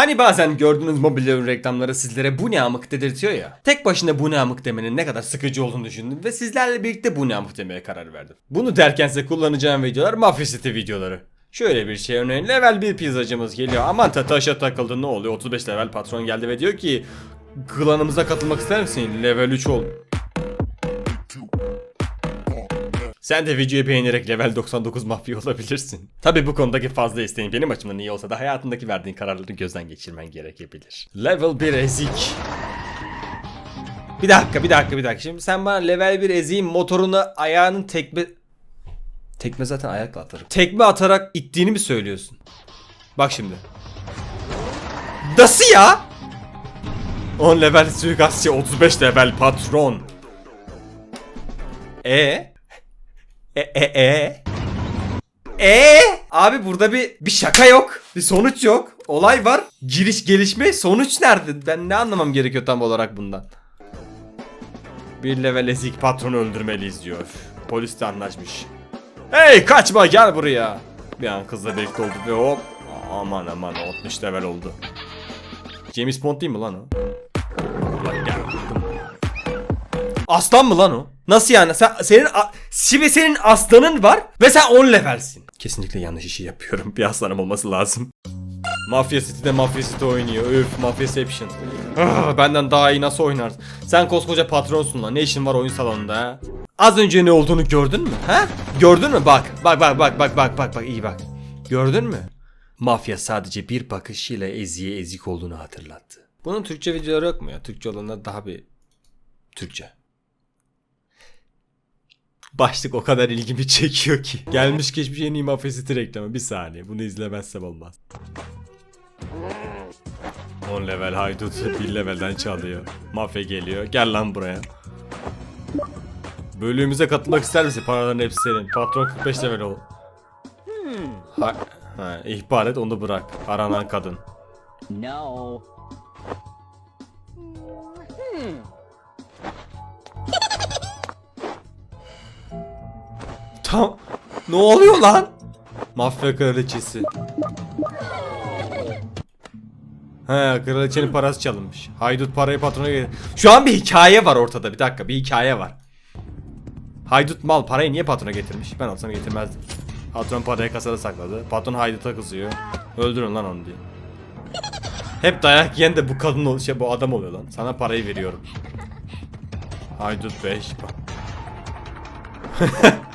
Hani bazen gördüğünüz mobilya reklamları sizlere bu ne amık dedirtiyor ya. Tek başına bu ne amık demenin ne kadar sıkıcı olduğunu düşündüm ve sizlerle birlikte bu ne amık demeye karar verdim. Bunu derken size kullanacağım videolar Mafya City videoları. Şöyle bir şey örneğin level 1 pizzacımız geliyor. Aman ta taşa takıldı ne oluyor 35 level patron geldi ve diyor ki Klanımıza katılmak ister misin? Level 3 ol. Sen de videoyu beğenerek level 99 mafya olabilirsin. Tabi bu konudaki fazla isteğin benim açımdan iyi olsa da hayatındaki verdiğin kararları gözden geçirmen gerekebilir. Level 1 ezik. Bir dakika bir dakika bir dakika. Şimdi sen bana level 1 eziğin motorunu ayağının tekme... Tekme zaten ayakla atarım. Tekme atarak ittiğini mi söylüyorsun? Bak şimdi. Nasıl ya? 10 level suikastçı 35 level patron. E e e e e abi burada bir bir şaka yok. Bir sonuç yok. Olay var. Giriş gelişme sonuç nerede? Ben ne anlamam gerekiyor tam olarak bundan? Bir level ezik patronu öldürmeliyiz diyor. Polis de anlaşmış. Hey kaçma gel buraya. Bir an kızla birlikte oldu ve hop. Aman aman 60 level oldu. James Bond değil mi lan o? Aslan mı lan o? Nasıl yani? Sen senin şimdi senin aslanın var ve sen 10 levelsin. Kesinlikle yanlış işi yapıyorum. Bir aslanım olması lazım. Mafya City'de Mafya City oynuyor. Öf Mafyaception. Ah, benden daha iyi nasıl oynarsın? Sen koskoca patronsun lan. Ne işin var oyun salonunda ha? Az önce ne olduğunu gördün mü? Ha? Gördün mü? Bak. Bak bak bak bak bak bak bak iyi bak. Gördün mü? Mafya sadece bir bakışıyla eziye ezik olduğunu hatırlattı. Bunun Türkçe videoları yok mu ya? Türkçe olanlar daha bir Türkçe. Başlık o kadar ilgimi çekiyor ki. Gelmiş geçmiş en iyi Mafya City reklamı. Bir saniye. Bunu izlemezsem olmaz. 10 level haydut 1 levelden çalıyor. Mafya geliyor. Gel lan buraya. Bölüğümüze katılmak ister misin? Paraların hepsi senin. Patron 45 level ol. Ha, ha, ihbar et onu bırak. Aranan kadın. No. Tam ne oluyor lan? Mafya kraliçesi. He kraliçenin parası çalınmış. Haydut parayı patrona getir. Şu an bir hikaye var ortada bir dakika bir hikaye var. Haydut mal parayı niye patrona getirmiş? Ben olsam getirmezdim. Patron parayı kasada sakladı. Patron hayduta kızıyor. Öldürün lan onu diye. Hep dayak yiyen de bu kadın ol şey bu adam oluyor lan. Sana parayı veriyorum. Haydut 5.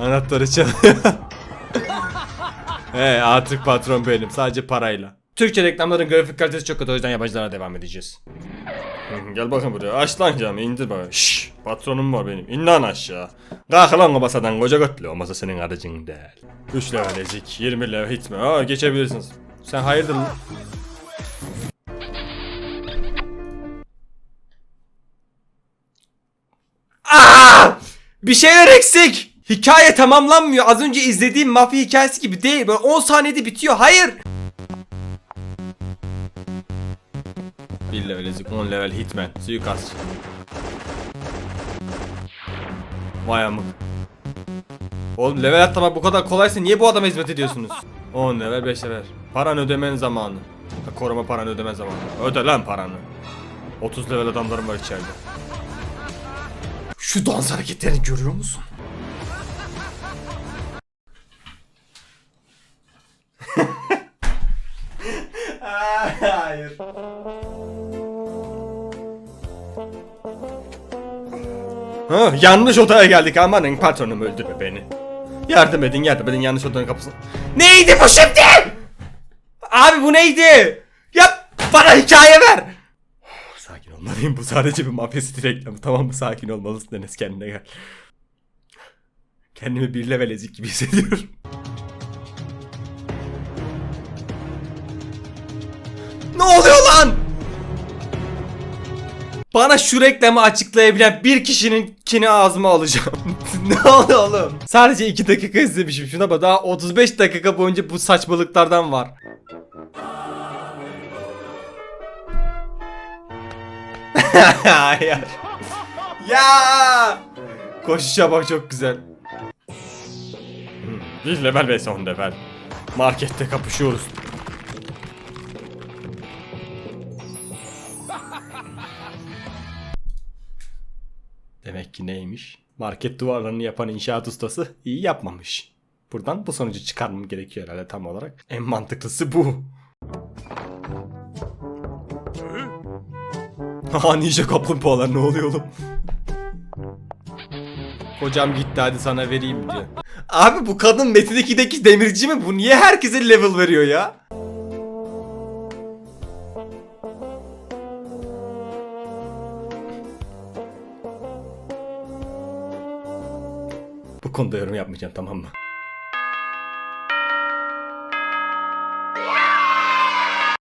Anahtarı çalıyor. He artık patron benim sadece parayla. Türkçe reklamların grafik kalitesi çok kötü o yüzden yabancılara devam edeceğiz. Gel bakın buraya aç lan camı indir bana. Şşş patronum var benim in lan aşağı. Kalk lan o masadan koca götlü o masa senin aracın değil. 3 level ezik 20 level hitme aa geçebilirsiniz. Sen hayırdır lan? Bir şeyler eksik. Hikaye tamamlanmıyor. Az önce izlediğim mafya hikayesi gibi değil. Böyle 10 saniyede bitiyor. Hayır. 1 level ezik, 10 level hitman. Suikastçı. Vay amık. Oğlum level atlamak bu kadar kolaysa niye bu adama hizmet ediyorsunuz? 10 level 5 level. Paran ödemen zamanı. Koruma paranı ödeme zamanı. Öde lan paranı. 30 level adamlarım var içeride. Şu dans hareketlerini görüyor musun? Hayır. Ha, yanlış odaya geldik amanın patronum öldürme beni. Yardım edin yardım edin yanlış odanın kapısını. Neydi bu şimdi? Abi bu neydi? Ya bana hikaye ver. Sakin olmalıyım bu sadece bir mafya city reklamı tamam mı sakin olmalısın Enes kendine gel. Kendimi bir level ezik gibi hissediyorum. Bana şu reklamı açıklayabilen bir kişinin kini ağzıma alacağım. ne oluyor oğlum? Sadece 2 dakika izlemişim. Şuna bak daha 35 dakika boyunca bu saçmalıklardan var. Hayır. ya! Koşuşa bak çok güzel. Bir level ve son level. Markette kapışıyoruz. Ki neymiş? Market duvarlarını yapan inşaat ustası iyi yapmamış. Buradan bu sonucu çıkarmam gerekiyor herhalde tam olarak. En mantıklısı bu. Haha ninja kaplumbağalar ne oluyor oğlum? Hocam gitti hadi sana vereyim diyor. Abi bu kadın Metin 2'deki demirci mi? Bu niye herkese level veriyor ya? Bu konuda yorum yapmayacağım tamam mı?